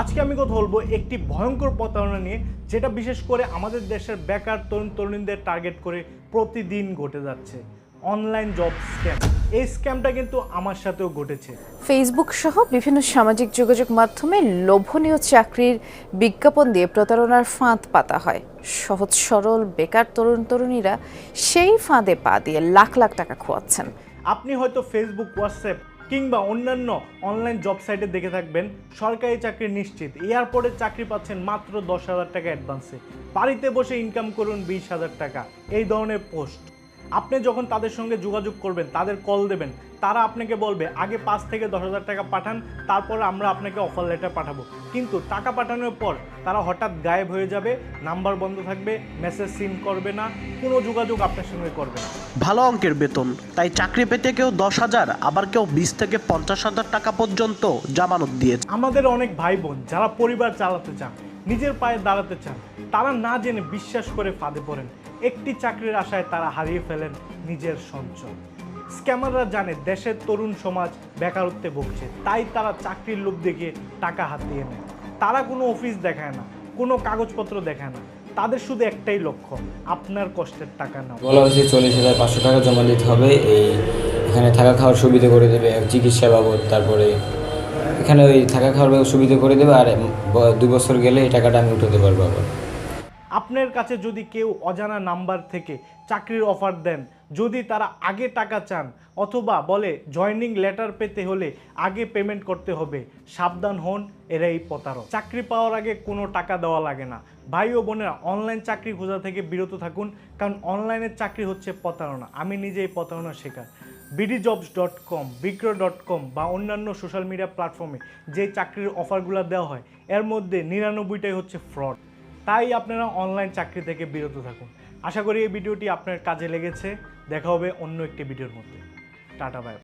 আজকে আমি কথা বলব একটি ভয়ঙ্কর প্রতারণা নিয়ে যেটা বিশেষ করে আমাদের দেশের বেকার তরুণ তরুণীদের টার্গেট করে প্রতিদিন ঘটে যাচ্ছে। অনলাইন জব স্ক্যাম এই স্ক্যামটা কিন্তু আমার সাথেও ঘটেছে। ফেসবুক সহ বিভিন্ন সামাজিক যোগাযোগ মাধ্যমে লোভনীয় চাকরির বিজ্ঞাপন দিয়ে প্রতারণার ফাঁদ পাতা হয়। সহজ সরল বেকার তরুণ তরুণীরা সেই ফাঁদে পা দিয়ে লাখ লাখ টাকা খোয়াচ্ছেন। আপনি হয়তো ফেসবুক হোয়াটসঅ্যাপ কিংবা অন্যান্য অনলাইন জব সাইটে দেখে থাকবেন, সরকারি চাকরি নিশ্চিত। এয়ারপোর্টে চাকরি পাচ্ছেন মাত্র দশ হাজার টাকা অ্যাডভান্সে বাড়িতে বসে ইনকাম করুন বিশ হাজার টাকা। এই ধরনের পোস্ট আপনি যখন তাদের সঙ্গে যোগাযোগ করবেন তাদের কল দেবেন তারা আপনাকে বলবে আগে পাঁচ থেকে দশ হাজার টাকা পাঠান তারপর আমরা আপনাকে অফার লেটার পাঠাবো। কিন্তু টাকা পাঠানোর পর তারা হঠাৎ গায়েব হয়ে যাবে নাম্বার বন্ধ থাকবে মেসেজ সিম করবে না কোনো যোগাযোগ আপনার সঙ্গে করবে না। ভালো অঙ্কের বেতন তাই চাকরি পেতে কেউ দশ হাজার আবার কেউ বিশ থেকে পঞ্চাশ হাজার টাকা পর্যন্ত জামানত দিয়েছে। আমাদের অনেক ভাই বোন যারা পরিবার চালাতে চান নিজের পায়ে দাঁড়াতে চান তারা না জেনে বিশ্বাস করে ফাঁদে পড়েন। একটি চাকরির আশায় তারা হারিয়ে ফেলেন নিজের সঞ্চয়। স্ক্যামাররা জানে দেশের তরুণ সমাজ বেকারত্বে ভুগছে, তাই তারা চাকরির লোভ দেখিয়ে টাকা হাতিয়ে নেয়। তারা কোনো অফিস দেখায় না, কোনো কাগজপত্র দেখায় না। তাদের শুধু একটাই লক্ষ্য, আপনার কষ্টের টাকা নাও। বলা হয়েছে চল্লিশ হাজার পাঁচশো টাকা জমা দিতে হবে এই এখানে থাকা খাওয়ার সুবিধা করে দেবে চিকিৎসা বাবদ, তারপরে এখানে ওই থাকা খাওয়ার সুবিধা করে দেবে, আর দু বছর গেলে এই টাকাটা আমি উঠাতে পারব আবার। আপনার কাছে যদি কেউ অজানা নাম্বার থেকে চাকরির অফার দেন, যদি তারা আগে টাকা চান অথবা বলে জয়নিং লেটার পেতে হলে আগে পেমেন্ট করতে হবে, সাবধান হন এরাই প্রতারক। চাকরি পাওয়ার আগে কোনো টাকা দেওয়া লাগে না। ভাই ও বোনেরা অনলাইন চাকরি খোঁজা থেকে বিরত থাকুন, কারণ অনলাইনের চাকরি হচ্ছে প্রতারণা। আমি নিজেই প্রতারণা শেখার বিডি জবস ডট কম বিক্রয় ডট কম বা অন্যান্য সোশ্যাল মিডিয়া প্ল্যাটফর্মে যে চাকরির অফারগুলো দেওয়া হয়, এর মধ্যে নিরানব্বইটাই হচ্ছে ফ্রড তাই আপনারা অনলাইন চাকরি থেকে বিরত থাকুন। আশা করি এই ভিডিওটি আপনার কাজে লেগেছে। দেখা হবে অন্য একটি ভিডিওর মধ্যে। Tata bye